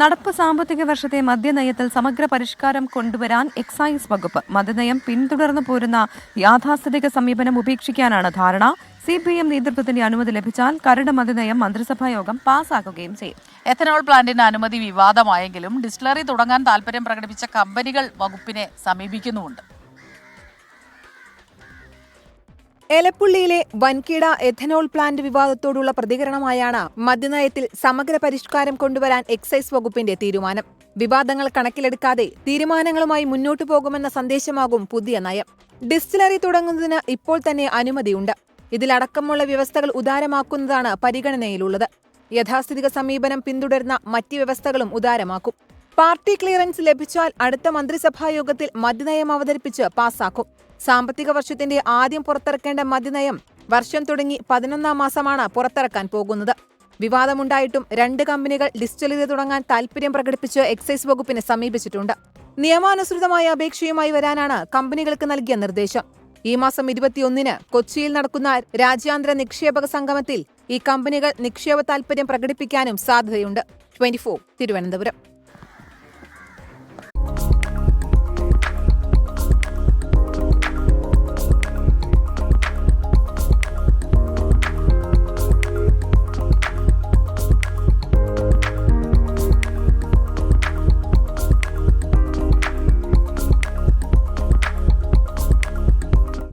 നടപ്പ് സാമ്പത്തിക വർഷത്തെ മദ്യനയത്തിൽ സമഗ്ര പരിഷ്കാരം കൊണ്ടുവരാൻ എക്സൈസ് വകുപ്പ്. മദ്യനയം പിന്തുടർന്നു പോരുന്ന യാഥാസ്ഥിതിക സമീപനം ഉപേക്ഷിക്കാനാണ് ധാരണ. സി പി എം നേതൃത്വത്തിന്റെ അനുമതി ലഭിച്ചാൽ കരട് മദ്യനയം മന്ത്രിസഭാ യോഗം പാസാക്കുകയും ചെയ്യും. എഥനോൾ പ്ലാന്റിന് അനുമതി വിവാദമായെങ്കിലും ഡിസ്റ്റിലറി തുടങ്ങാൻ താൽപര്യം പ്രകടിപ്പിച്ച കമ്പനികൾ വകുപ്പിനെ സമീപിക്കുന്നുമുണ്ട്. എലപ്പുള്ളിയിലെ വൻകിട എഥനോൾ പ്ലാന്റ് വിവാദത്തോടുള്ള പ്രതികരണമായാണ് മദ്യനയത്തിൽ സമഗ്ര പരിഷ്കാരം കൊണ്ടുവരാൻ എക്സൈസ് വകുപ്പിന്റെ തീരുമാനം. വിവാദങ്ങൾ കണക്കിലെടുക്കാതെ തീരുമാനങ്ങളുമായി മുന്നോട്ടു പോകുമെന്ന സന്ദേശമാകും പുതിയ നയം. ഡിസ്റ്റിലറി തുടങ്ങുന്നതിന് ഇപ്പോൾ തന്നെ അനുമതിയുണ്ട്. ഇതിലടക്കമുള്ള വ്യവസ്ഥകൾ ഉദാരമാക്കുന്നതാണ് പരിഗണനയിലുള്ളത്. യഥാസ്ഥിതിക സമീപനം പിന്തുടരുന്ന മറ്റ് വ്യവസ്ഥകളും ഉദാരമാക്കും. പാർട്ടി ക്ലിയറൻസ് ലഭിച്ചാൽ അടുത്ത മന്ത്രിസഭാ യോഗത്തിൽ മദ്യനയം അവതരിപ്പിച്ച് പാസാക്കും. സാമ്പത്തിക വർഷത്തിന്റെ ആദ്യം പുറത്തിറക്കേണ്ട മദ്യനയം വർഷം തുടങ്ങി പതിനൊന്നാം മാസമാണ് പുറത്തിറക്കാൻ പോകുന്നത്. വിവാദമുണ്ടായിട്ടും രണ്ട് കമ്പനികൾ ഡിസ്റ്റിലറി തുടങ്ങാൻ താൽപര്യം പ്രകടിപ്പിച്ച് എക്സൈസ് വകുപ്പിനെ സമീപിച്ചിട്ടുണ്ട്. നിയമാനുസൃതമായ അപേക്ഷയുമായി വരാനാണ് കമ്പനികൾക്ക് നൽകിയ നിർദ്ദേശം. ഈ മാസം ഇരുപത്തിയൊന്നിന് കൊച്ചിയിൽ നടക്കുന്ന രാജ്യാന്തര നിക്ഷേപക സംഗമത്തിൽ ഈ കമ്പനികൾ നിക്ഷേപ താൽപര്യം പ്രകടിപ്പിക്കാനും സാധ്യതയുണ്ട്. ട്വന്റി തിരുവനന്തപുരം.